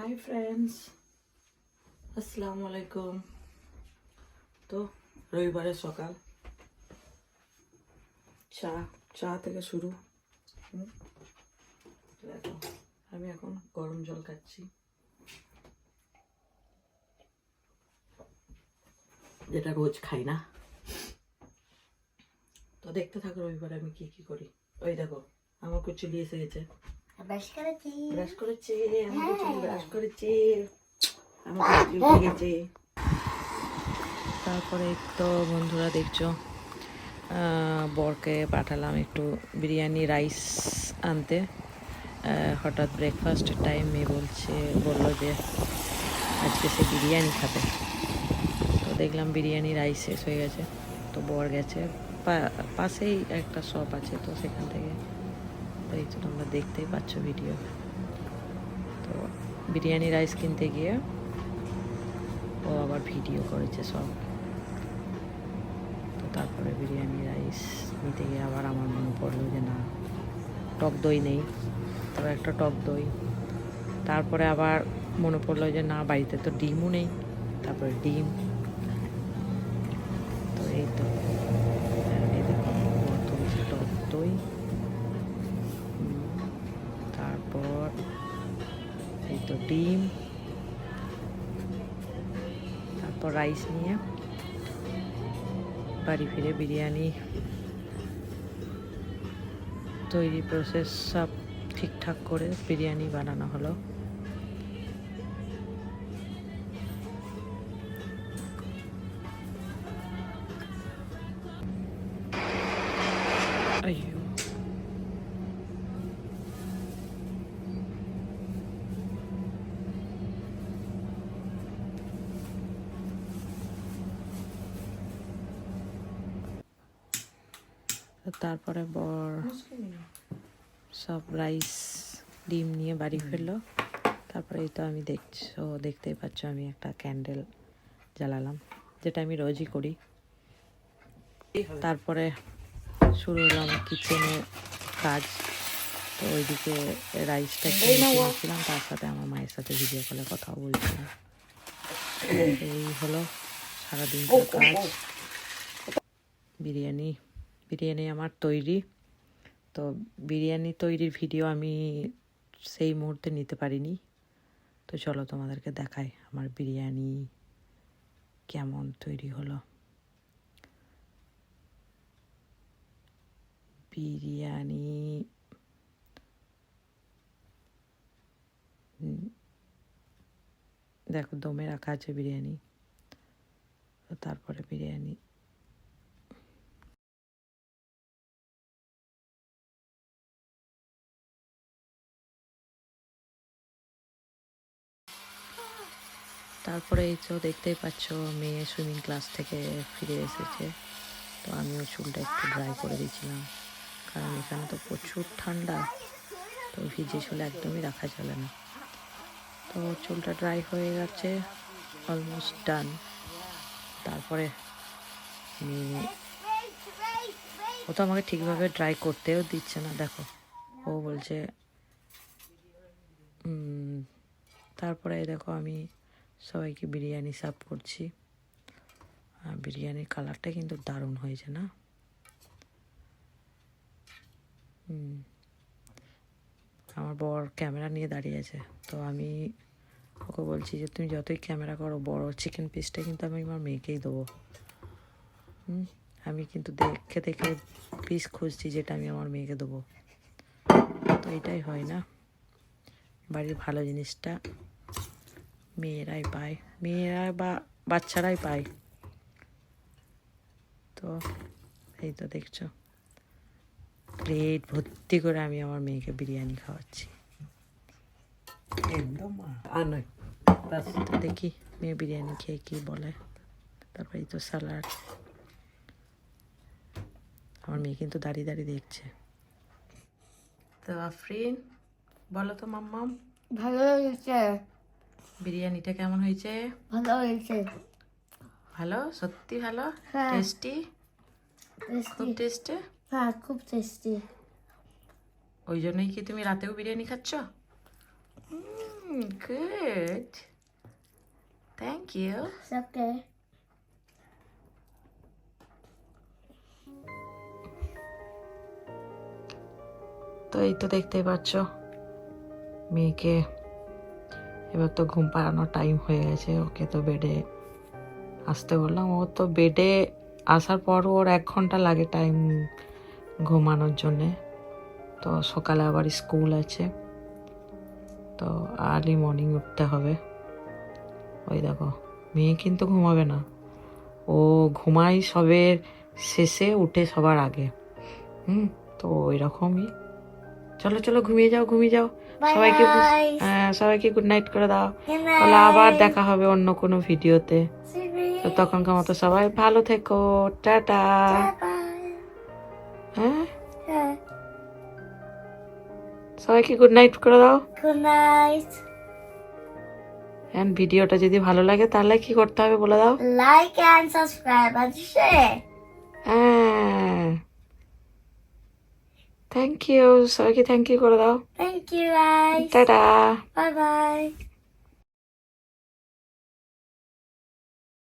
Hi friends আসসালামু আলাইকুম তো রবিবারের সকাল। চা চা থেকে শুরু। দেখো, আমি এখন গরম জল খাচ্ছি। যেটা রোজ খাই না। তো দেখতে থাকো রবিবারে আমি কি কি করি। ওই দেখো আমার কুচুলি এসে গেছে। ব্রাশ করেছি। ব্রাশ করেছে আমার কুচুলি ব্রাশ করেছে আমার কুচুলি গেছে তারপরে তো বন্ধুরা দেখছ বরকে পাঠালাম একটু বিরিয়ানি রাইস আনতে। হঠাৎ ব্রেকফাস্টের টাইম মেয়ে বলছে বলল যে আজকে সে বিরিয়ানি খাবে। তো দেখলাম বিরিয়ানি রাইস শেষ হয়ে গেছে। তো বর গেছে পা- পাশেই একটা শপ আছে তো সেখান থেকে এই তো তোমরা দেখতেই পাচ্ছ ভিডিও তো বিরিয়ানি রাইস কিনতে গিয়ে ও আবার ভিডিও করেছে সব। তো তারপরে বিরিয়ানি রাইস নিতে গিয়ে আবার আমার মনে পড়ল যে না, টক দই নেই তবে একটা টক দই। তারপরে আবার মনে পড়ল যে না, বাড়িতে তো ডিমও নেই, তারপরে ডিম। তো এই তো। ডিম, তারপর রাইস নিয়ে বাড়ি ফিরে বিরিয়ানি। তৈরি প্রসেস সব ঠিকঠাক করে বিরিয়ানি বানানো হলো। তারপরে বর সব রাইস ডিম নিয়ে বাড়ি ফিরলো। তারপরে এই তো আমি দেখছ দেখতেই পাচ্ছ আমি একটা ক্যান্ডেল জ্বালালাম যেটা আমি রোজই করি। তারপরে শুরু হলো আমার কিচেনের কাজ। তো ওইদিকে রাইসটা কিনেছিলাম তার সাথে আমার মায়ের সাথে ভিডিও কলে কথাও বলছিলাম। এই হলো সারাদিন কাজ। বিরিয়ানি বিরিয়ানি আমার তৈরি। তো বিরিয়ানি তৈরির ভিডিও আমি সেই মুহূর্তে নিতে পারিনি। তো চলো তোমাদেরকে দেখাই আমার বিরিয়ানি কেমন তৈরি হলো। বিরিয়ানি দেখো দমে রাখা আছে বিরিয়ানি। তারপরে বিরিয়ানি তারপরে এই তো দেখতেই পাচ্ছ মেয়ে সুইমিং ক্লাস থেকে ফিরে এসেছে। তো আমিও চুলটা একটু ড্রাই করে দিয়েছিলাম। কারণ এখানে তো প্রচুর ঠান্ডা, তো ভিজে চুল একদমই রাখা চলে না। তো চুলটা ড্রাই হয়ে গেছে অলমোস্ট ডান তারপরে ও তো আমাকে ঠিকভাবে ড্রাই করতেও দিচ্ছে না, দেখো। ও বলছে তারপরে দেখো আমি সবাইকে বিরিয়ানি সার্ভ করছি। আর বিরিয়ানির কালারটা কিন্তু দারুণ হয়েছে না। আমার বর ক্যামেরা নিয়ে দাঁড়িয়ে আছে। তো আমি ওকে বলছি যে, তুমি যতই ক্যামেরা করো, বড় চিকেন পিসটা কিন্তু আমি আমার মেয়েকেই দেবো। আমি কিন্তু দেখে দেখে পিস খুঁজছি যেটা আমি আমার মেয়েকে দেবো। তো এটাই হয় না? বাড়ির ভালো জিনিসটা মেয়েরাই পায়। মেয়েরা বা বাচ্চারাই পায়। তো এই তো দেখছ। প্লেট ভর্তি করে আমি আমার মেয়েকে বিরিয়ানি খাওয়াচ্ছি। একদম দেখি মেয়ে বিরিয়ানি খেয়ে কি বলে। তারপরে এই তো স্যালাড আমার মেয়ে কিন্তু দাঁড়িয়ে দাঁড়িয়ে দেখছে। তো আফরিন বলো তো মাম্মাম। ভালো হয়েছে। বিরিয়ানিটা কেমন হয়েছে? ভালো হয়েছে। ভালো? সত্যি ভালো? হ্যাঁ। টেস্টি খুব টেস্টি হ্যাঁ খুব টেস্টি ওই জন্যই কি তুমি রাতেও বিরিয়ানি খাচ্ছ? good. Thank you. It's তো এই তো দেখতেই পাচ্ছ মেয়েকে এবার তো ঘুম পাড়ানোর টাইম হয়ে গেছে ওকে তো বেডে আসতে বললাম। ও তো বেডে আসার পর ওর এক ঘণ্টা লাগে টাইম ঘুমানোর জন্যে। তো সকালে আবার স্কুল আছে তো আর্লি মর্নিং উঠতে হবে। ওই দেখো মেয়ে কিন্তু ঘুমাবে না। ও ঘুমাই সবের শেষে উঠে সবার আগে। হুম তো ওই রকমই চলো চলো ঘুমিয়ে যাও ঘুমিয়ে যাও। সবাইকে. হ্যাঁ সবাইকে গুড নাইট করে দাও। তাহলে আবার দেখা হবে অন্য কোনো ভিডিওতে। তো তখনকার মতো সবাই ভালো থেকো। টাটা। হ্যাঁ. সবাইকে গুড নাইট করে দাও. এন্ড ভিডিওটা যদি ভালো লাগে তাহলে কি করতে হবে বলে দাও? Like and subscribe and share. হ্যাঁ। থ্যাংক ইউ সবাইকে থ্যাংক ইউ করে দাও thank you guys. Tata bye bye.